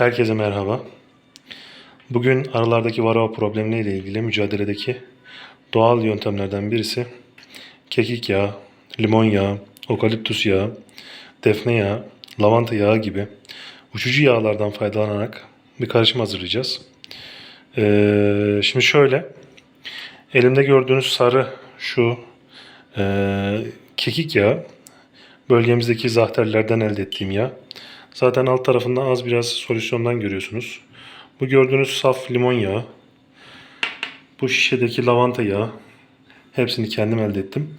Herkese merhaba. Bugün aralardaki varroa problemleriyle ilgili mücadeledeki doğal yöntemlerden birisi kekik yağı, limon yağı, okaliptus yağı, defne yağı, lavanta yağı gibi uçucu yağlardan faydalanarak bir karışım hazırlayacağız. Ee, şimdi şöyle, elimde gördüğünüz sarı şu ee, kekik yağı, bölgemizdeki zahterlerden elde ettiğim yağ. Zaten alt tarafında az biraz solüsyondan görüyorsunuz. Bu gördüğünüz saf limon yağı. Bu şişedeki lavanta yağı. Hepsini kendim elde ettim.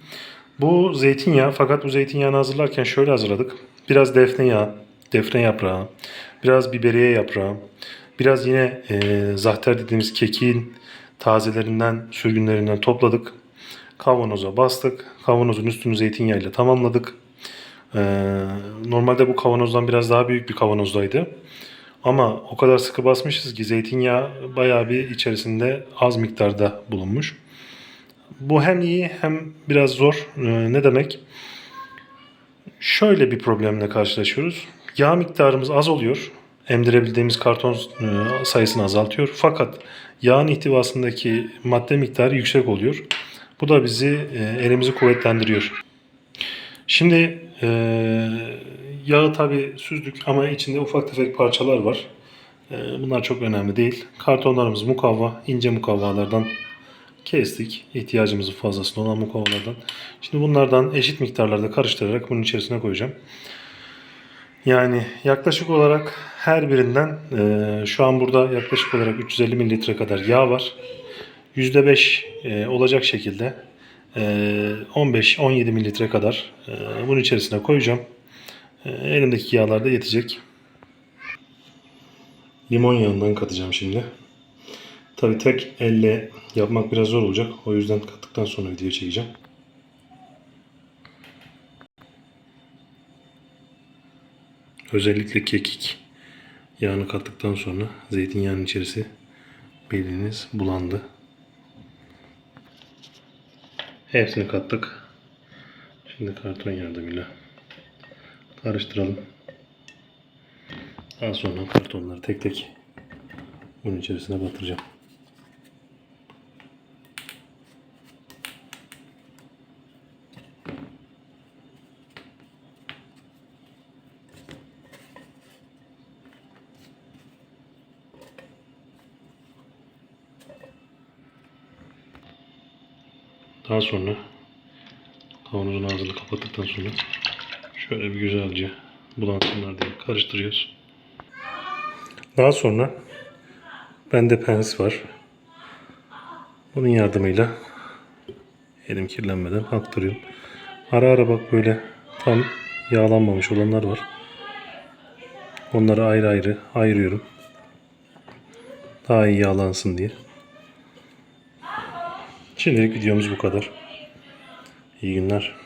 Bu zeytinyağı fakat bu zeytinyağını hazırlarken şöyle hazırladık. Biraz defne yağı, defne yaprağı, biraz biberiye yaprağı, biraz yine e, zahter dediğimiz kekiğin tazelerinden, sürgünlerinden topladık. Kavanoza bastık. Kavanozun üstünü zeytinyağıyla tamamladık. Ee, normalde bu kavanozdan biraz daha büyük bir kavanozdaydı. Ama o kadar sıkı basmışız ki zeytinyağı bayağı bir içerisinde az miktarda bulunmuş. Bu hem iyi hem biraz zor. Ee, ne demek? Şöyle bir problemle karşılaşıyoruz. Yağ miktarımız az oluyor. Emdirebildiğimiz karton e, sayısını azaltıyor. Fakat yağın ihtivasındaki madde miktarı yüksek oluyor. Bu da bizi e, elimizi kuvvetlendiriyor. Şimdi e, yağı tabi süzdük ama içinde ufak tefek parçalar var. E, bunlar çok önemli değil. Kartonlarımız mukavva, ince mukavvalardan kestik. İhtiyacımızın fazlasında olan mukavvalardan. Şimdi bunlardan eşit miktarlarda karıştırarak bunun içerisine koyacağım. Yani yaklaşık olarak her birinden e, şu an burada yaklaşık olarak 350 mililitre kadar yağ var. %5 e, olacak şekilde 15-17 mililitre kadar e, bunun içerisine koyacağım. E, elimdeki yağlar da yetecek. Limon yağından katacağım şimdi. Tabi tek elle yapmak biraz zor olacak. O yüzden kattıktan sonra video çekeceğim. Özellikle kekik yağını kattıktan sonra zeytinyağının içerisi bildiğiniz bulandı. Hepsini kattık. Şimdi karton yardımıyla karıştıralım. Daha sonra kartonları tek tek bunun içerisine batıracağım. Daha sonra kavanozun ağzını kapattıktan sonra şöyle bir güzelce bulansınlar diye karıştırıyoruz. Daha sonra bende pens var. Bunun yardımıyla elim kirlenmeden aktarıyorum. Ara ara bak böyle tam yağlanmamış olanlar var. Onları ayrı ayrı ayırıyorum. Daha iyi yağlansın diye. Şimdilik videomuz bu kadar. İyi günler.